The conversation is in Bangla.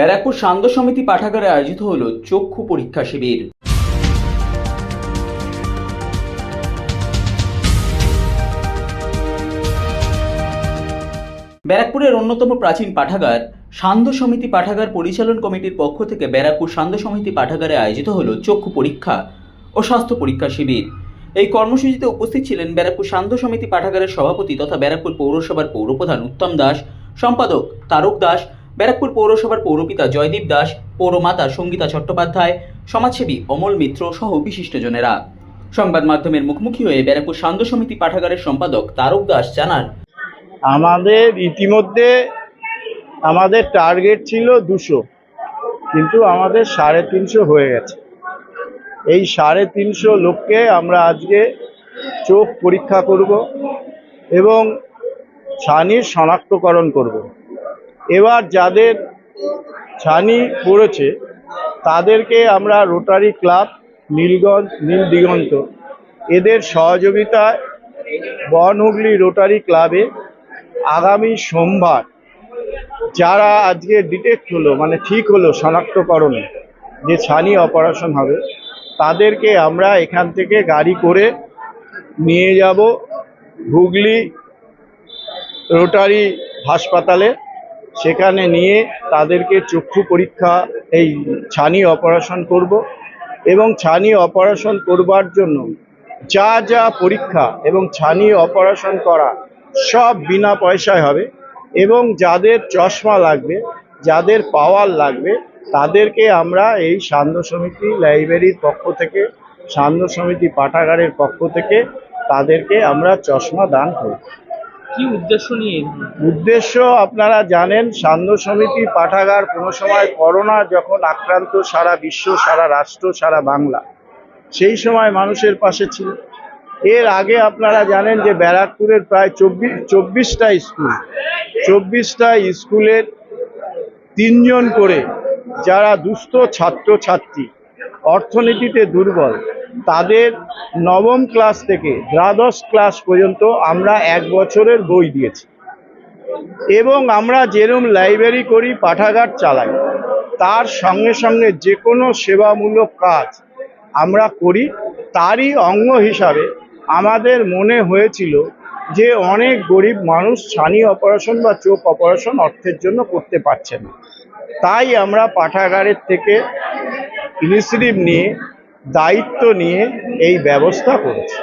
ব্যারাকপুর সান্ধ্য সমিতি পাঠাগারে আয়োজিত হল চক্ষু পরীক্ষা শিবির। ব্যারাকপুরের অন্যতম প্রাচীন পাঠাগার সান্ধ্য সমিতি পাঠাগার পরিচালন কমিটির পক্ষ থেকে ব্যারাকপুর সান্ধ্য সমিতি পাঠাগারে আয়োজিত হল চক্ষু পরীক্ষা ও স্বাস্থ্য পরীক্ষা শিবির। এই কর্মসূচিতে উপস্থিত ছিলেন ব্যারাকপুর সান্ধ্য সমিতি পাঠাগারের সভাপতি তথা ব্যারাকপুর পৌরসভার পৌরপ্রধান উত্তম দাস, সম্পাদক তারক দাস ব্যারাকপুর পৌরসভার পৌরপিতা জয়দীপ দাস, পৌরমাতা সঙ্গীতা চট্টোপাধ্যায়, সমাজসেবী অমল মিত্র সহ বিশিষ্টজনেরা। সংবাদ মাধ্যমের মুখোমুখি হয়ে ব্যারাকপুর সান্ধ্য সমিতি পাঠাগারের সম্পাদক তারক দাস জানান, আমাদের ইতিমধ্যে আমাদের টার্গেট ছিল দুশো, কিন্তু আমাদের সাড়ে তিনশো হয়ে গেছে। এই সাড়ে তিনশো লোককে আমরা আজকে চোখ পরীক্ষা করব এবং ছানির শনাক্তকরণ করব। এবার যাদের ছানি পড়েছে, তাদেরকে আমরা রোটারি ক্লাব নীলগঞ্জ, নীল দিগন্ত, এদের সহযোগিতায় বনহুগলি রোটারি ক্লাবে আগামী সোমবার, যারা আজকে ডিটেক্ট হলো মানে ঠিক হলো শনাক্তকরণে, যে ছানি অপারেশন হবে, তাদেরকে আমরা এখান থেকে গাড়ি করে নিয়ে যাব হুগলি রোটারি হাসপাতালে। সেখানে নিয়ে তাদেরকে চক্ষু পরীক্ষা, এই ছানি অপারেশন করব এবং ছানি অপারেশন করবার জন্য যা যা পরীক্ষা এবং ছানি অপারেশন করা সব বিনা পয়সায় হবে এবং যাদের চশমা লাগবে, যাদের পাওয়ার লাগবে, তাদেরকে আমরা এই সান্ধ্য সমিতি লাইব্রেরির পক্ষ থেকে, সান্ধ্য সমিতি পাঠাগারের পক্ষ থেকে তাদেরকে আমরা চশমা দান করি কি উদ্দেশ্য নিয়ে উদ্দেশ্য আপনারা জানেন, সান্ধ্য সমিতি পাঠাগার কোনো সময় করোনা যখন আক্রান্ত সারা বিশ্ব, সারা রাষ্ট্র, সারা বাংলা, সেই সময় মানুষের পাশে ছিল। এর আগে আপনারা জানেন যে ব্যারাকপুরের প্রায় চব্বিশ, চব্বিশটা স্কুল, চব্বিশটা স্কুলের তিনজন করে যারা দুস্থ ছাত্রছাত্রী অর্থনীতিতে দুর্বল। তাদের নবম ক্লাস থেকে দ্বাদশ ক্লাস পর্যন্ত আমরা এক বছরের বই দিয়েছি। এবং আমরা যেরম লাইব্রেরি করি, পাঠাগার চালাই, তার সঙ্গে সঙ্গে যে কোনো সেবামূলক কাজ আমরা করি, তারই অঙ্গ হিসাবে আমাদের মনে হয়েছিল যে অনেক গরিব মানুষ ছানি অপারেশন বা চোখ অপারেশন অর্থের জন্য করতে পারছে না। তাই আমরা পাঠাগারের থেকে ইনিশিয়েটিভ নিয়ে দায়িত্ব নিয়ে এই ব্যবস্থা করেছি।